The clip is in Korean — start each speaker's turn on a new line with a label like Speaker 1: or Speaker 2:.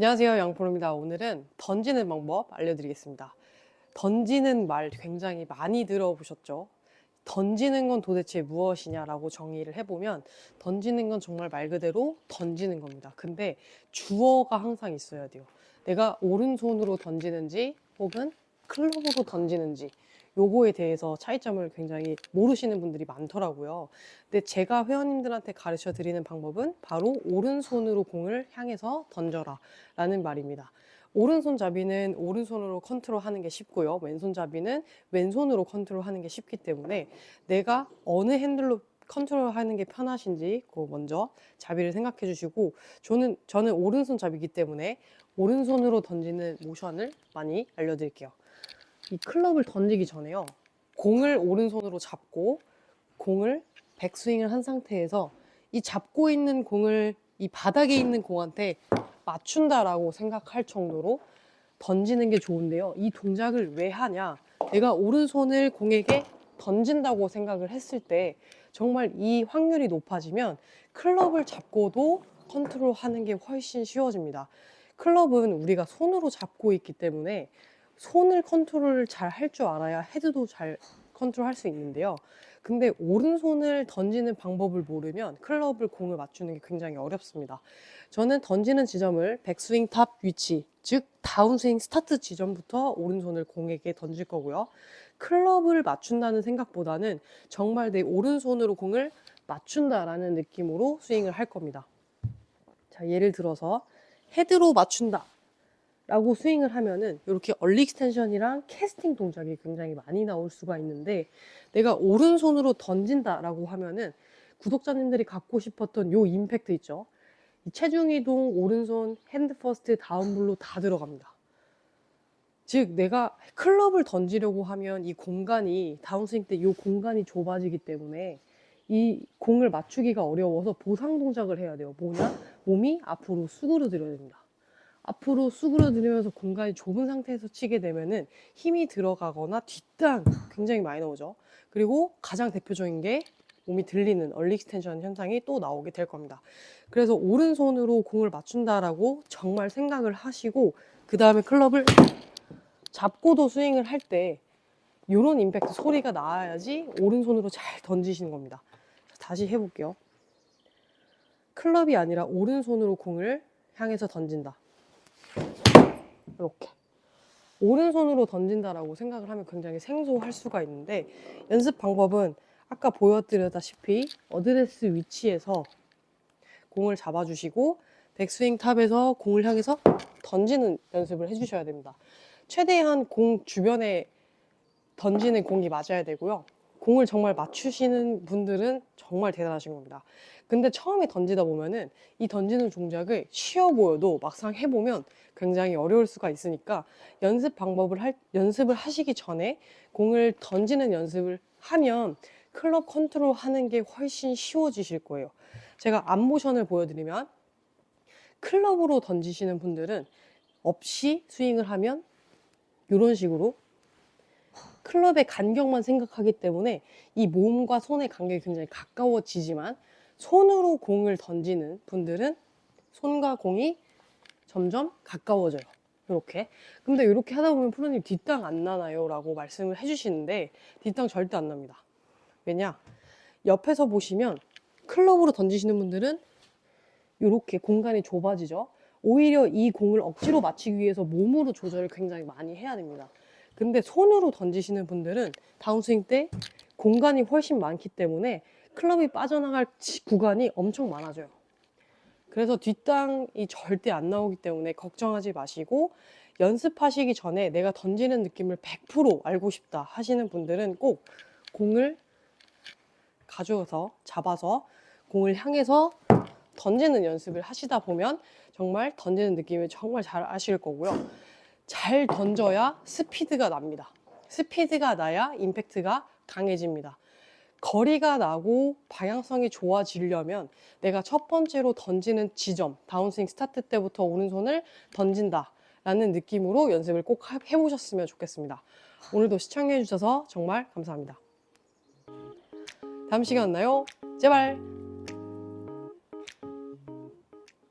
Speaker 1: 안녕하세요. 양포로입니다. 오늘은 던지는 방법 알려드리겠습니다. 던지는 말 굉장히 많이 들어보셨죠? 던지는 건 도대체 무엇이냐라고 정의를 해보면 던지는 건 정말 말 그대로 던지는 겁니다. 근데 주어가 항상 있어야 돼요. 내가 오른손으로 던지는지 혹은 클럽으로 던지는지 요거에 대해서 차이점을 굉장히 모르시는 분들이 많더라고요. 근데 제가 회원님들한테 가르쳐 드리는 방법은 바로 오른손으로 공을 향해서 던져라 라는 말입니다. 오른손잡이는 오른손으로 컨트롤하는 게 쉽고요. 왼손잡이는 왼손으로 컨트롤하는 게 쉽기 때문에 내가 어느 핸들로 컨트롤하는 게 편하신지 그거 먼저 잡이를 생각해 주시고 저는 저는 오른손잡이기 때문에 오른손으로 던지는 모션을 많이 알려드릴게요. 이 클럽을 던지기 전에요. 공을 오른손으로 잡고 공을 백스윙을 한 상태에서 이 잡고 있는 공을 이 바닥에 있는 공한테 맞춘다라고 생각할 정도로 던지는 게 좋은데요. 이 동작을 왜 하냐? 내가 오른손을 공에게 던진다고 생각을 했을 때 정말 이 확률이 높아지면 클럽을 잡고도 컨트롤 하는 게 훨씬 쉬워집니다. 클럽은 우리가 손으로 잡고 있기 때문에 손을 컨트롤을 잘할 줄 알아야 헤드도 잘 컨트롤 할 수 있는데요. 근데 오른손을 던지는 방법을 모르면 클럽을 공을 맞추는 게 굉장히 어렵습니다. 저는 던지는 지점을 백스윙 탑 위치, 즉 다운스윙 스타트 지점부터 오른손을 공에게 던질 거고요. 클럽을 맞춘다는 생각보다는 정말 내 오른손으로 공을 맞춘다라는 느낌으로 스윙을 할 겁니다. 자, 예를 들어서 헤드로 맞춘다. 라고 스윙을 하면은 이렇게 얼리 익스텐션이랑 캐스팅 동작이 굉장히 많이 나올 수가 있는데 내가 오른손으로 던진다 라고 하면은 구독자님들이 갖고 싶었던 요 임팩트 있죠. 이 체중 이동, 오른손, 핸드 퍼스트, 다운블로 다 들어갑니다. 즉 내가 클럽을 던지려고 하면 이 공간이 다운스윙 때 이 공간이 좁아지기 때문에 이 공을 맞추기가 어려워서 보상 동작을 해야 돼요. 뭐냐? 몸이 앞으로 수그러들어야 됩니다. 앞으로 수그러들으면서 공간이 좁은 상태에서 치게 되면은 힘이 들어가거나 뒷땅 굉장히 많이 나오죠. 그리고 가장 대표적인 게 몸이 들리는 얼리 익스텐션 현상이 또 나오게 될 겁니다. 그래서 오른손으로 공을 맞춘다라고 정말 생각을 하시고 그 다음에 클럽을 잡고도 스윙을 할 때 이런 임팩트 소리가 나야지 오른손으로 잘 던지시는 겁니다. 다시 해볼게요. 클럽이 아니라 오른손으로 공을 향해서 던진다. 이렇게 오른손으로 던진다라고 생각을 하면 굉장히 생소할 수가 있는데 연습 방법은 아까 보여드렸다시피 어드레스 위치에서 공을 잡아주시고 백스윙 탑에서 공을 향해서 던지는 연습을 해주셔야 됩니다. 최대한 공 주변에 던지는 공이 맞아야 되고요. 공을 정말 맞추시는 분들은 정말 대단하신 겁니다. 근데 처음에 던지다 보면은 이 던지는 동작을 쉬워 보여도 막상 해보면 굉장히 어려울 수가 있으니까 연습 방법을 할, 연습을 하시기 전에 공을 던지는 연습을 하면 클럽 컨트롤 하는 게 훨씬 쉬워지실 거예요. 제가 앞모션을 보여드리면 클럽으로 던지시는 분들은 없이 스윙을 하면 이런 식으로 클럽의 간격만 생각하기 때문에 이 몸과 손의 간격이 굉장히 가까워지지만 손으로 공을 던지는 분들은 손과 공이 점점 가까워져요. 이렇게. 근데 이렇게 하다 보면 프로님 뒷땅 안 나나요? 라고 말씀을 해주시는데 뒷땅 절대 안 납니다. 왜냐? 옆에서 보시면 클럽으로 던지시는 분들은 이렇게 공간이 좁아지죠. 오히려 이 공을 억지로 맞추기 위해서 몸으로 조절을 굉장히 많이 해야 됩니다. 근데 손으로 던지시는 분들은 다운스윙 때 공간이 훨씬 많기 때문에 클럽이 빠져나갈 지- 구간이 엄청 많아져요. 그래서 뒷땅이 절대 안 나오기 때문에 걱정하지 마시고 연습하시기 전에 내가 던지는 느낌을 100% 알고 싶다 하시는 분들은 꼭 공을 가져서 잡아서 공을 향해서 던지는 연습을 하시다 보면 정말 던지는 느낌을 정말 잘 아실 거고요. 잘 던져야 스피드가 납니다. 스피드가 나야 임팩트가 강해집니다. 거리가 나고 방향성이 좋아지려면 내가 첫 번째로 던지는 지점, 다운스윙 스타트 때부터 오른손을 던진다. 라는 느낌으로 연습을 꼭 하- 해보셨으면 좋겠습니다. 오늘도 시청해주셔서 정말 감사합니다. 다음 시간 만나요. 제발!